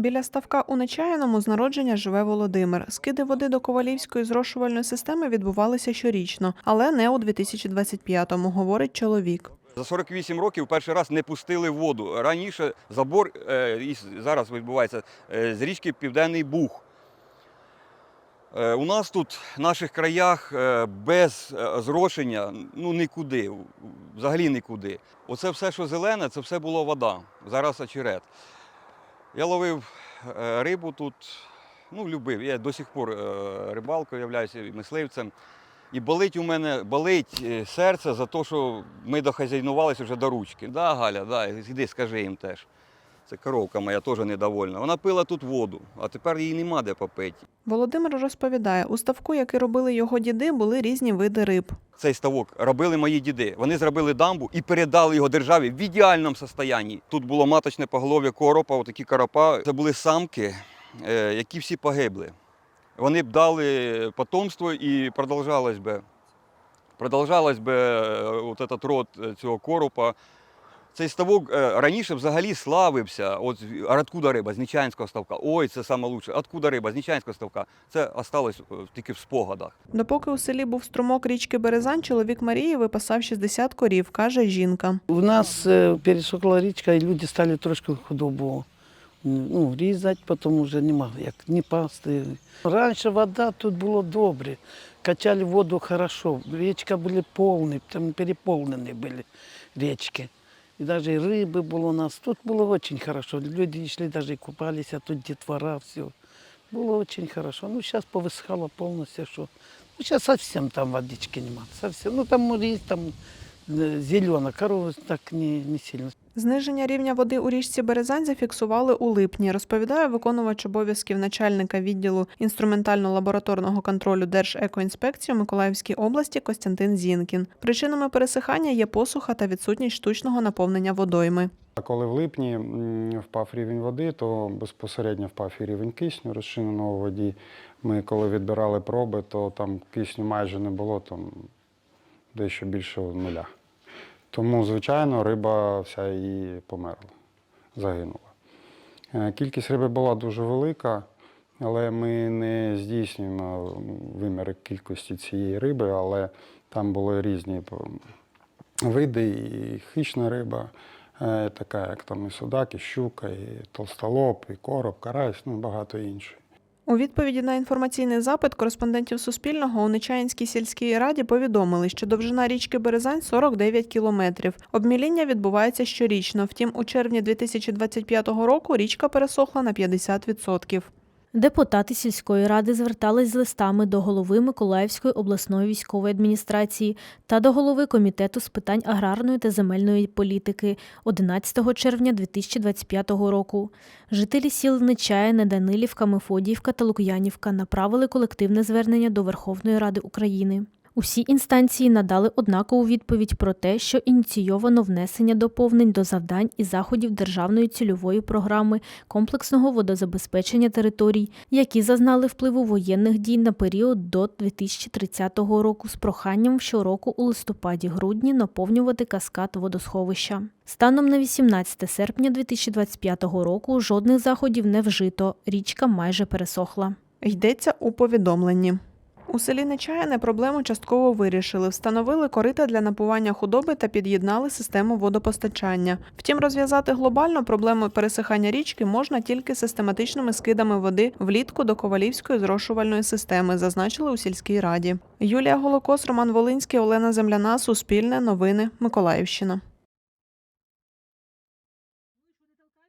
Біля ставка у Нечаяному з народження живе Володимир. Скиди води до Ковалівської зрошувальної системи відбувалися щорічно, але не у 2025-му, говорить чоловік. За 48 років перший раз не пустили воду. Раніше забор е, і зараз відбувається е, з річки Південний Буг. Е, У нас тут, в наших краях, без зрошення ну нікуди, взагалі нікуди. Оце все, що зелене, це все було вода. Зараз очерет. Я ловив е, рибу тут, ну, любив. Я до сих пор е, рибалкою являюся мисливцем. І болить у мене болить е, серце за те, що ми дохазяйнувалися вже до ручки. Да, Галя, да, іди скажи їм теж. Це коровка моя теж недовольна. Вона пила тут воду, а тепер їй нема де попити. Володимир розповідає, у ставку, який робили його діди, були різні види риб. Цей ставок робили мої діди. Вони зробили дамбу і передали його державі в ідеальному стані. Тут було маточне поголов'я коропа, отакі коропа. Це були самки, е, які всі погибли. Вони б дали потомство і продовжалось би. Продовжалось би е, от этот род е, цього коропа. Цей ставок е, раніше взагалі славився. От откуда риба? З Нічаїнського ставка. Ой, це саме лучше. Откуда риба? З Нічаїнського ставка. Це осталось е, тільки в спогадах. Допоки у селі був струмок річки Березань, чоловік Марії випасав 60 корів, каже жінка. У нас е, пересохла річка, і люди стали трошки худобу ну, різати, тому вже нема як ні пасти. Раніше вода тут було добре, качали воду хорошо, річка були повні, там переповнені були річки. І навіть риби було у нас. Тут було дуже хорошо. Люди йшли, навіть купалися, тут дітвора, все. Було дуже хорошо. Ну, зараз повисхало повністю, що. Ну, зараз зовсім там водички немає. Совсем. Ну, там є, там зелена, корова так не, не сильно. Зниження рівня води у річці Березань зафіксували у липні, розповідає виконувач обов'язків начальника відділу інструментально-лабораторного контролю Держекоінспекції у Миколаївській області Костянтин Зінкін. Причинами пересихання є посуха та відсутність штучного наповнення водойми. Коли в липні впав рівень води, то безпосередньо впав і рівень кисню розчиненого воді. Ми коли відбирали проби, то там кисню майже не було, там дещо більше нуля. Тому, звичайно, риба вся і померла, загинула. Е, Кількість риби була дуже велика, але ми не здійснюємо виміри кількості цієї риби, але там були різні види, і хищна риба, е, така як там і судак, і щука, і толстолоб, і короб, карась, ну багато інших. У відповіді на інформаційний запит кореспондентів Суспільного у Нечаїнській сільській раді повідомили, що довжина річки Березань 49 кілометрів. Обміління відбувається щорічно. Втім, у червні 2025 року річка пересохла на 50%. Депутати сільської ради звертались з листами до голови Миколаївської обласної військової адміністрації та до голови комітету з питань аграрної та земельної політики 11 червня 2025 року. Жителі сіл Нечаяне, Данилівка, Мефодіївка та Лук'янівка направили колективне звернення до Верховної Ради України. Усі інстанції надали однакову відповідь про те, що ініційовано внесення доповнень до завдань і заходів Державної цільової програми комплексного водозабезпечення територій, які зазнали впливу воєнних дій на період до 2030 року з проханням щороку у листопаді-грудні наповнювати каскад водосховища. Станом на 18 серпня 2025 року жодних заходів не вжито, річка майже пересохла. Йдеться у повідомленні. У селі Нечаяне проблему частково вирішили, встановили корита для напування худоби та під'єднали систему водопостачання. Втім, розв'язати глобально проблему пересихання річки можна тільки систематичними скидами води влітку до ковалівської зрошувальної системи, зазначили у сільській раді. Юлія Голокос, Роман Волинський, Олена Земляна, Суспільне, Новини, Миколаївщина.